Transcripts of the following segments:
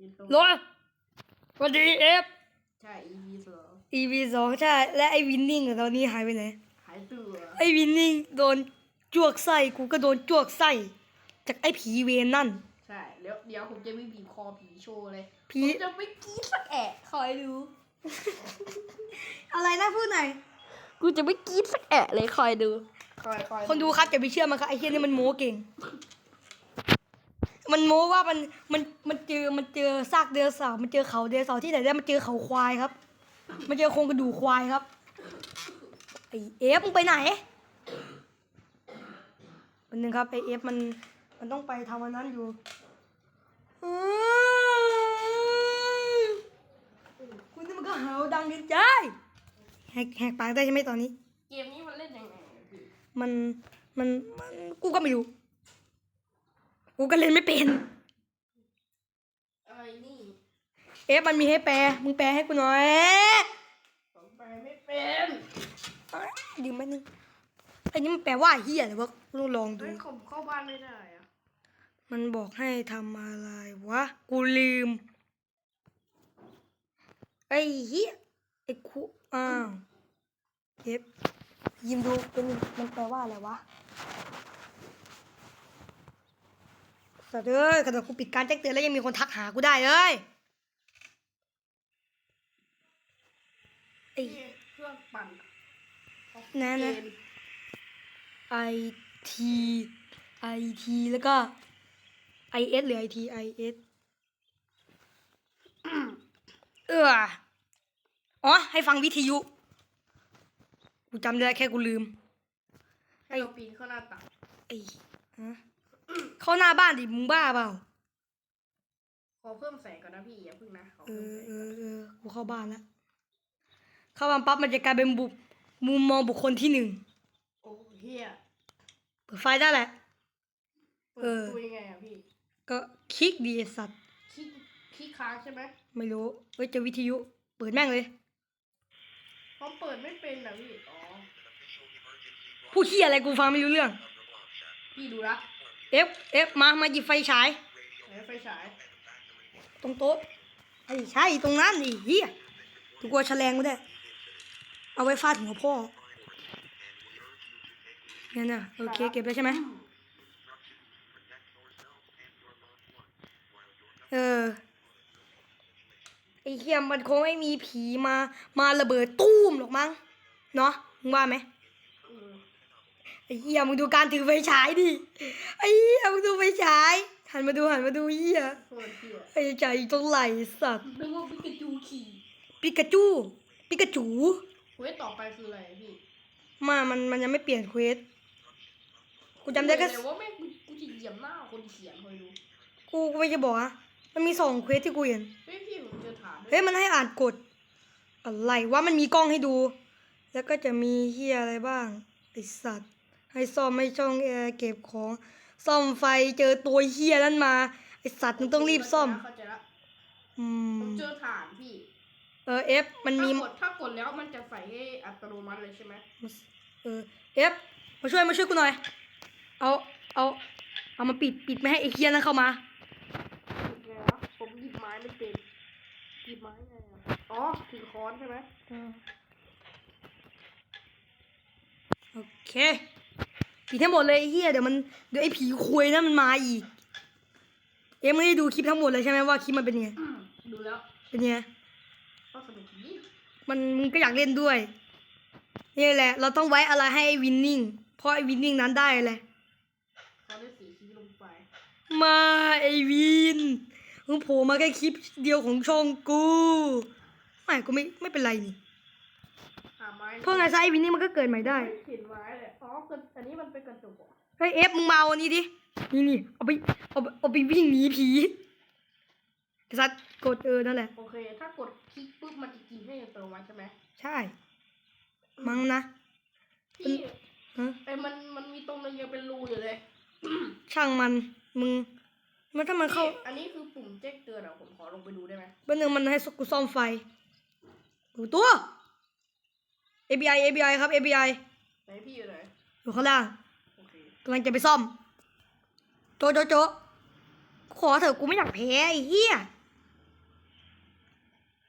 ยืนตรงรถสวัสดีเอฟใช่ EP สอง EV สองใช่ และไอ้วินนิ่งอะตอนนี้หายไปไหน หายตัว ไอ้วินนิ่งโดนจวกไส้กูก็โดนจวกไส้จากไอ้ผีเวนนั่น ใช่ เดี๋ยวเดี๋ยวผมจะไม่บีบคอผีโชว์เลยผีผมจะไม่กรีดสักแอะคอยดู อะไรนะพูดหน่อย กูจะไม่กรีดสักแอะเลยคอยดู คอยคอยคนดูครับอย่าไปเชื่อมันครับไอ้เฮียนี่มันโม้เก่ง มันโม้ว่ามันมันมันเจอมันเจอซากเดือเสาร์มันเจอเขาเดือเสาร์ที่ไหนได้มันเจอเขาควายครับ มันเจอโครงกระดูกควายครับไอเอฟมึงไปไหนวันหนึ่งครับไอเอฟมันมันต้องไปทำวันนั้นอยู่อื้อคุณนี่มันก็หาวดังเกินใจแหกแหกปากได้ใช่ไหมตอนนี้ เกมนี้มันเล่นยังไงอะพี่มันมันมันกูก็ไม่รู้ กูก็เล่นไม่เป็นอะไรนี่เอฟมันมีให้แปล มึงแปลให้กูหน่อยผมไปไม่เป็นเอ้ยดึงแป๊บนึงอันนี้มันแปลว่าเฮียหรือว่าลองลองดู เฮ้ยผมเข้าบ้านไม่ได้อะมันบอกให้ทำอะไรวะ กูลืม ไอ้เฮียไอ้คุอ้าวเอฟยิมดูเป็นมันแปลว่าอะไรวะ สัตว์เอ้ยขนาดกูปิดการแจ้งเตือนแล้วยังมีคนทักหากูได้เลยไอ้นี่เครื่องปั่นนั่นนะเกมไอทีไอทีแล้วก็ไอเอสหรือไอทีไอเอสเอออ๋อ ให้ฟังวิทยุ กูจำได้แค่กูลืม ให้เราปีนเข้าหน้าต่างไอ้ฮะ เข้าหน้าบ้านดิมึงบ้าเปล่าขอเพิ่มแสงก่อนนะพี่อย่าเพึ่งนะขอเอเพิ่มอแสงเออเออกูเข้าบ้านแล้วเข้าบ้านปั๊บมันจะกลายเป็นบุกมุมมองบุคคลที่หนึ่งโอ้เฮียเปิดไฟได้แหละ เปิเอดอตัวยังไงอะพี่ก็คลิกดีไอ้สัตว์ขี้ขี้ค้างใช่ไหมไม่รู้เฮ้ยเจะวิทยุ เปิดแม่งเลยผมเปิดไม่เป็นนะพี่อ๋อผู้เฮียอะไรกูฟังไม่รู้เรื่อง พี่ดูละ เอฟเอฟมา มาหยิบไฟฉาย ไหนไฟฉายตรงโต๊ะไอ้ใช่ตรงนั้นไอ้เฮียกูกลัวแฉลงกูได้ เอาไว้ฟาดหัวพ่อเนี่ยนะโอเคเก็บแล้วใช่ไหมเออไอ้เฮียมันคงไม่มีผีมา มาระเบิดตู้มหรอกมั้ง เนาะมึงว่าไหมอืม ไอ้เหี้ยมึงดูการถือไฟฉายดิไอ้เหี้ยมึงดูไฟฉายหันมาดูหันมาดูเหี้ยโคตรเฮียไอ้ใจตรงไหลสัตว์นึกว่าพิกาจูขี่ปิกาจูปิกาจูเว้ยต่อไปคืออะไรพี่มามันมันยังไม่เปลี่ยนเควสกูจำได้แค่แต่ว่าแม่งกูกูจะเหยียบหน้าคนเขียนคอยดูกูกูไม่จะบอกอะมันมีสองเควสที่กูเห็นเฮ้ยพี่ผมเจอฐานด้วเฮ้ยมันให้อ่านกฎอะไรว่ามันมีกล้องให้ดู แล้วก็จะมีเฮียอะไรบ้างไอสัตว์ ให้ซ่อมให้ช่องแอร์เก็บของ ซ่อมไฟเจอตัวเฮียนั้นมาไอสัตว์มึงต้องรีบซ่อมเข้าใจละอืมผมเจอฐานพี่เออเอฟมันมี ถ้ากดถ้ากดแล้วมันจะใส่ให้อัตโนมัติเลยใช่ไหมเออเอฟมาช่วยมาช่วยกูหน่อย เอาเอาเอามาปิดปิดไม่ให้ไอเฮียนั้นเข้ามาไงวะผมหยิบไม้ไม่เป็นหยิบไม้ไงอะอ๋อถือค้อนใช่ไหมโอเค ปิดทั้งหมดเลยไอ้เฮียเดี๋ยวมันเดี๋ยวไอ้ผีคุยนั่นมันมาอีก เอ็มไม่ได้ดูคลิปทั้งหมดเลยใช่ไหมว่าคลิปมันเป็นยังไงอืมดูแล้วเป็นยังไง ก็สนุกดีมันมึงก็อยากเล่นด้วย นี่แหละ เราต้องไว้อะไรให้ไอ้วินนิ่ง เพราะไอ้วินนิ่งนั้นได้เลย เขาได้สีชีวิตลงไปมาไอ้วินมึงโผล่มาแค่คลิปเดียวของช่องกู ไม่ก็ไม่ไม่เป็นไรนี่หาไม้ เพราะไงซะไอ้วินนิ่งมันก็เกิดใหม่ได้ไม่เห็นไม้เลยอ๋อเกิดอันนี้มันเป็นกระจกเหรอเฮ้ยเอฟมึงมาเอาอันนี้ดิ นี่นี่เอาไปเอาไปเอาไปวิ่งหนีผีไอ้สัตว์กดเออนั่นแหละ โอเค ถ้ากดคลิกปุ๊บมันจะกินให้อัตโนมัติใช่ไหมใช่ มั้งนะพี่ฮะไอ้มันมันมีตรงนึงยังเป็นรูอยู่เลย ช่างมันมึงมันถ้ามันเข้าพี่อันนี้คือปุ่มแจ้งเตือนอะผมขอลงไปดูได้ไหมเบอร์หนึ่งมันให้กูซ่อมไฟดูตัว ABI ABI ครับ ABI ไหนพี่อยู่ไหนอยู่ข้างล่างโอเคกำลังจะไปซ่อม โจโจโจขอเถอะกูไม่อยากแพ้ไอ้เหี้ย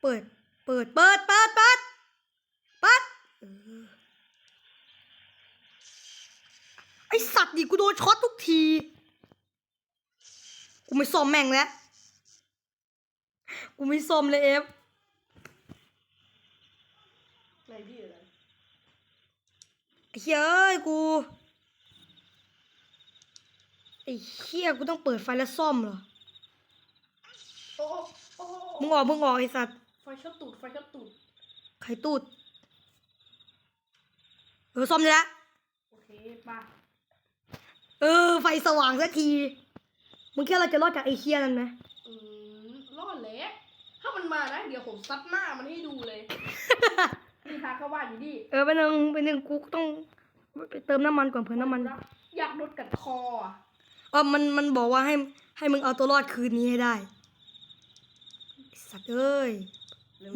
เปิด เปิด เปิด เปิด เปิด เปิดเออไอสัตว์ดิกูโดนช็อตทุกที กูไม่ซ่อมแม่งแล้ว กูไม่ซ่อมเลยเอฟ ในที่อะไร ไอ้ เหี้ยเอ้ยกูไอ้เหี้ยกูต้องเปิดไฟแล้วซ่อมเหรอโอ้โอ้โอ้มึงออกมึงออกไอ้สัตว์ ไฟช็อตตูดไฟช็อตตูดไข่ตูด เออซ่อมเลยละ โอเคมาเออ ไฟสว่างสักที มึงคิดว่าเราจะรอดจากไอ้เคียนั่นไหมอืมรอดแล้วถ้ามันมานะ เดี๋ยวผมซัดหน้ามันให้ดูเลย นี่ทางเข้าบ้านอยู่ดิเออไปหนึ่งไปหนึ่งกูต้องไปเติมน้ำมันก่อนเผื่อน้ำมันอยากโดนกัดคออะเออมันมันบอกว่าให้ให้มึงเอาตัวรอดคืนนี้ให้ได้ไอ้สัตว์เอ้ย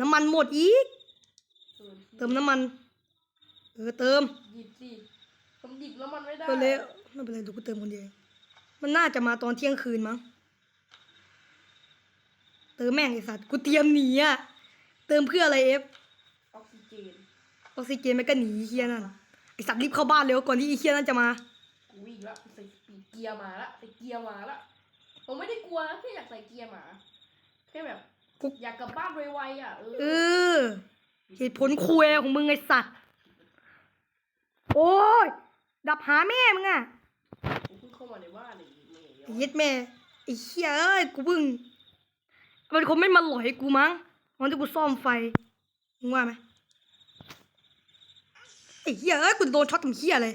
น้ำมันหมดอีกเออเติมน้ำมัน เออเติมหยิบสิผมหยิบแล้วมันไม่ได้ก็เลยไม่เป็นไรเดูกูเติมคนเดียวเองมันน่าจะมาตอนเที่ยงคืนมั้งเติมแม่งไอสัตว์กูเตรียมหนีอะเติมเพื่ออะไรเอฟออกซิเจน ออกซิเจนมันก็หนีไอ้เฮียนั่นไอสัตว์รีบเข้าบ้านเร็วก่อนที่ไอเฮียนั่นจะมา กูวิ่งละใส่ปีกเกียร์มาละใส่เกียร์มาละผมไม่ได้กลัวนะแค่อยากใส่เกียร์มาแค่แบบกู อยากกลับบ้านไวๆอะเอเอออเหตุผลคุยของมึงไอสัตว์โอ้ยดับหาแม่มึงอะกูเพิ่งเข้ามาในบ้านเลยเมย์ไอ้เหี้ย็ดแม่ไอ้เหี้ยเอ้ยกูเพิ่งมันคงไม่มาหลอยกูมั้งวันที่กูซ่อมไฟมึงว่าไหม ไอ้เหี้ยเอ้ยกูโดนช็อตทำเหี้ยเลย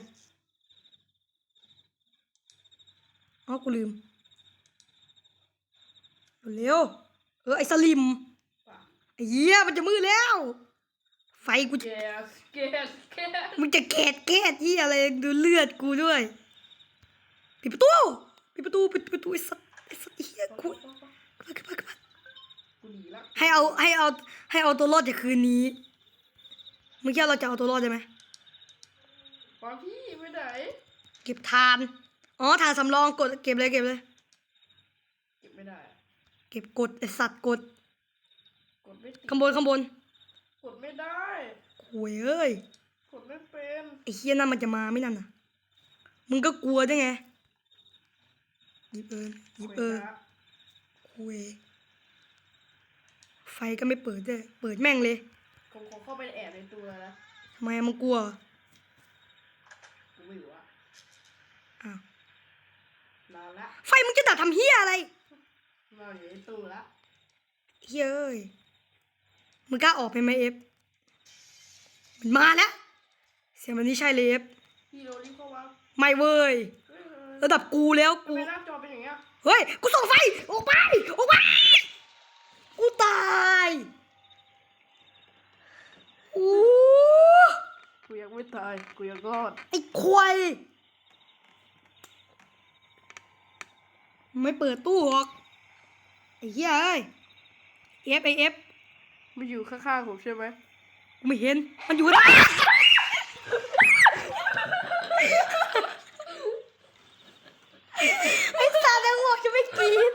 อ๋อกูลืม เร็วๆเออไอ้สลิม ไอ้เหี้ยมันจะมืดแล้ว ไฟกูแกจะสแกสแกสมึงจะแกดแกดเหี้ยอะไรดูเลือดกูด้วยปิดประตูปิดประตูปิดประตูไอ้สัตว์ไอ้สัตว์ไอ้เหี้ยกูขึ้นมาขึ้นมาขึ้นมากูหนีละให้เอาให้เอาให้เอาตัวรอดจากคืนนี้มึงคิดว่าเราจะเอาตัวรอดได้ไหม ตอนพี่ไปไหนเก็บทาน อ๋อทานสำรองกดเก็บเลยเก็บเลย เก็บไม่ได้ เก็บกดไอสัตว์กดกดไม่ติดข้างบนข้างบนกดไม่ได้โวยเอ้ยกดไม่เป็นไอเฮียนั่นมันจะมาไม่นั่นน่ะ มึงก็กลัวด้วยไงหยิบเอิญหยิบเอิญนะโวยไฟก็ไม่เปิดด้วยเปิดแม่งเลย ผมขอเข้าไปแอบในตัวนะทำไมมึงกลัวกูไม่รู้อะอ้าวนานละไฟมึงจะดับทำเฮียอะไรนอนอยู่ในตู้ละเฮ้ยมึงกล้าออกไปไหมเอฟมันมาแล้ว เสียงแบบนี้ใช่เลยเอฟพี่โรรีบเข้ามาไม่เว้ยเฮ้ยระดับกูแล้วทำกูไมหน้าจอเป็นอย่างเงี้ย เฮ้ย กูส่องไฟ ออกไป ออกไป กูตายโอ้ กูยัง ไม่ตายกูยังรอดไอ้ควายไม่เปิดตู้หรอกไอ้เหี้ยเอ้ยเอฟไอเอฟไม่อยู่ข้างๆผมใช่ไหมกูไม่เห็นมันอยู่ได้ไอ้สัตว์ยังบอกจะไม่กิน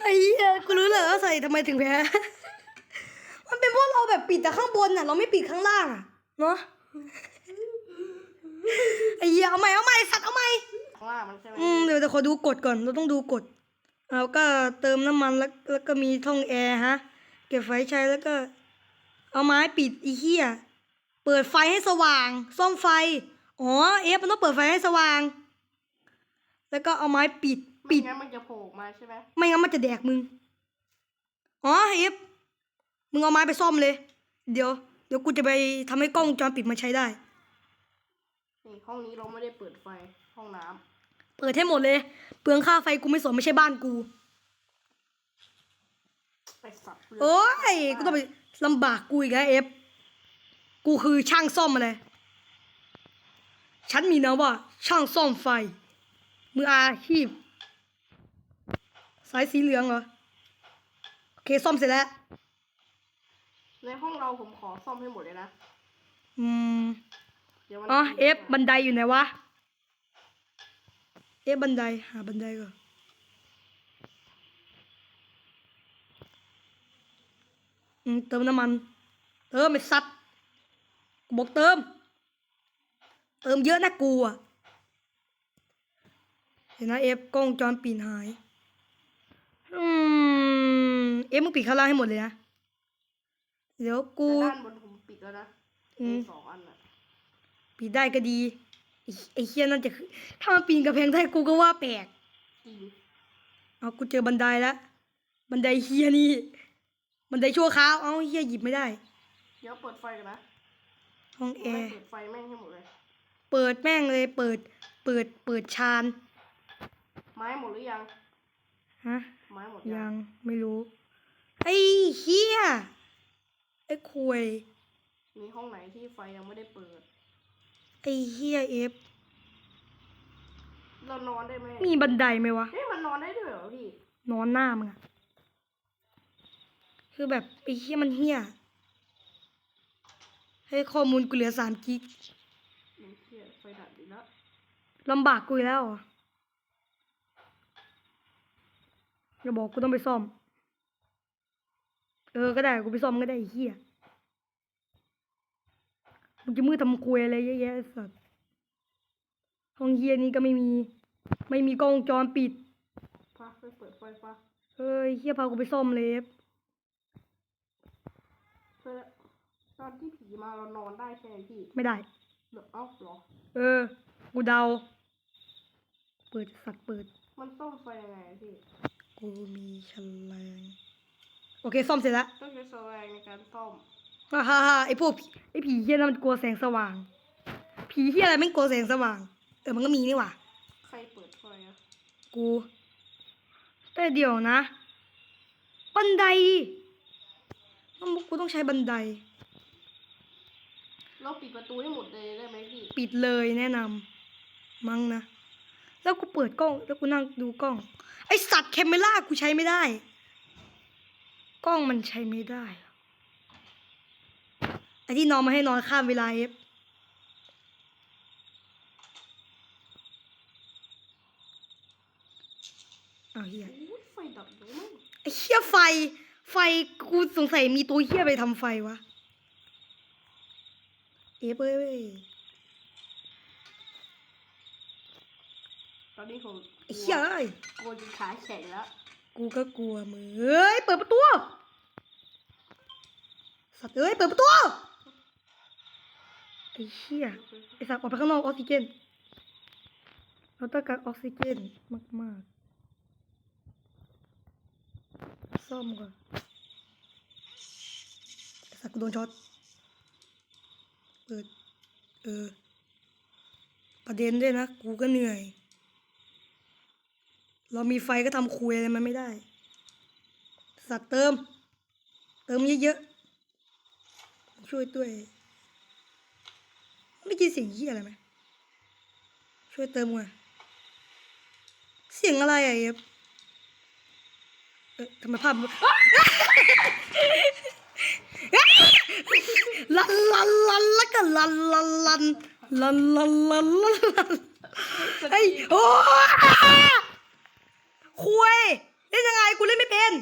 ไอ้เหี้ยกูรู้เลยว่าใส่ทำไมถึงแพ้มัน เป็นเพราะเราแบบปิดแต่ข้างบนน่ะ เราไม่ปิดข้างล่างอะเนาะไอ้เหี้ยเอาใหม่เอาใหม่สัตว์เอาใหม่ข้างล่างมันใช่ไหมอืมเดี๋ยวจะขอดูกฎก่อนเราต้องดูกฎแล้วก็เติมน้ำมันแล้วแล้วก็มีช่องแอร์ฮะ เก็บไฟใช้แล้วก็ เอาไม้ปิดอีเหี้ยเปิดไฟให้สว่าง ซ่อมไฟอ๋อเอฟมันต้องเปิดไฟให้สว่าง แล้วก็เอาไม้ปิดปิปิดดงั้นมันจะโผล่ออกมาใช่ไหมไม่งั้นมันจะแดกมึงอ๋อเอฟ มึงเอาไม้ไปซ่อมเลย เดี๋ยว เดี๋ยวกูจะไปทำให้กล้องวงจรปิดมันใช้ได้ นี่ห้องนี้เราไม่ได้เปิดไฟห้องน้ำเปิดให้หมดเลย เปลืองค่าไฟกูไม่สนไม่ใช่บ้านกูไปสับเลยโอ้ยกูต้องไปลำบากกูอีกแล้วเอฟ กูคือช่างซ่อมอะไร ฉันมีนามว่า ช่างซ่อมไฟ มืออาชีพ สายสีเหลืองเหรอ โอเคซ่อมเสร็จแล้ว ในห้องเราผมขอซ่อมให้หมดเลยนะ อืม เดี๋ยวมันอ๋อเอฟบันไดอยู่ไหนวะ เอฟบันไดหาบันไดก่อน อืมเติมน้ำมัน เติมไอ้สัตว์กูบอกเติม เติมเยอะนะกูอะเห็นนะเอฟกล้องวงจรปิดหาย อืม เอฟมึงปิดข้างล่างให้หมดเลยนะ เดี๋ยวกู แต่ด้านบนผมปิดแล้วนะอืม มีสองอันอะปิดได้ก็ดีไอ้ไอ้เฮียนั่นจะคือถ้ามันปีนกระแพงได้กูก็ว่าแปลก จริงเอากูเจอบันไดแล้วบันไดเฮียนี่ บันไดชั่วคราวเอาเฮียหยิบไม่ได้ เดี๋ยวเปิดไฟกันนะห้องแอไม่ร์เปิดไฟแม่งให้หมดเลย เปิดแม่งเลยเปิด เปิดเปิดชานไม้หมดหรือยัง ฮะไม้หมดยังไม่รู้ไอ้เฮียไอ้ ควยมีห้องไหนที่ไฟยังไม่ได้เปิด ไอ้เฮียเอฟ เรานอนได้ไหมมีบันไดไหมวะ เฮ้ยมันนอนได้ด้วยเหรอพี่ นอนหน้ามึงอะคือแบบไอ้เฮียมันเฮียให้ข้อมูลกูเหลือสามกิกอืมเหี้ยไฟดับอีกแล้วลำบากกูอีกแล้วเหรออย่าบอกกูต้องไปซ่อม เออก็ได้กูไปซ่อมก็ได้ไอ้เหี้ย มึงจะมือทำคุยอะไรเยอะแยะไอ้สัสห้องเฮียนี้ก็ไม่มี ไม่มีกล้องวงจรปิดพาไปเปิดไฟปะเฮ้ยเฮียพากูไปซ่อมเลยเพื่อตอนที่ผีมาเรานอนได้ใช่ไหมพี่ไม่ได้เดี๋ยวเอ้าเหรอ เออ กูเดา เปิดสัตว์เปิด มันซ่อมไฟยังไงอะพี่ กูมีแฉลงโอเค ซ่อมเสร็จแล้ว ต้องใช้แสวงในการซ่อม ฮ่าฮ่าฮ่าไอพวกผีไอผีเฮี้ยนั่นมันกลัวแสงสว่าง ผีเฮี้ยอะไรไม่งกลัวแสงสว่าง เออมันก็มีนี่หว่า ใครเปิดไฟอะกู แต่เดี๋ยวนะ บันไดต้องกูต้องใช้บันได เราปิดประตูให้หมดเลยได้ไหมพี่ ปิดเลยแนะนำมั้งนะ แล้วกูเปิดกล้อง แล้วกูนั่งดูกล้อง ไอสัตว์แคมเมล่ากูใช้ไม่ได้ กล้องมันใช้ไม่ได้ ไอที่นอนมาให้นอนข้ามเวลาเอฟเอาเฮียอู้ยไฟดับเลยมั้งไอเฮียไฟ ไฟกูสงสัยมีตัวเฮียไปทำไฟวะ เอฟเอ้ยตอนนี้ผมไอ้เฮียเอ้ยกลัวจนขาแข็งแล้ว กูก็กลัวมือเอ้ย เปิดประตูสัตว์เอ้ย เปิดประตูไอ้เหี้ยไอ้สัตว์ออกไปข้างนอกออกซิเจนเราต้องการออกซิเจนมากๆ ซ่อมก่อนไอ้สัตว์กูโดนช็อต เปิด เออ ประเด็นด้วยนะ กูก็เหนื่อย เรามีไฟก็ทำคุยอะไรมันไม่ได้ สัตว์เติม เติมเยอะๆ ช่วยด้วย กินเสียงเฮียอะไรไหมช่วยเติมมาเสียงอะไรอะเอฟเออทำไมภาพลันลันลันแล้วก็ลันลันลันลันลันลันลันไอ้โอ้คุยเล่นยังไงกูเล่นไม่เป็น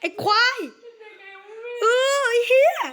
ไอ้ควาย เออไอ้เฮีย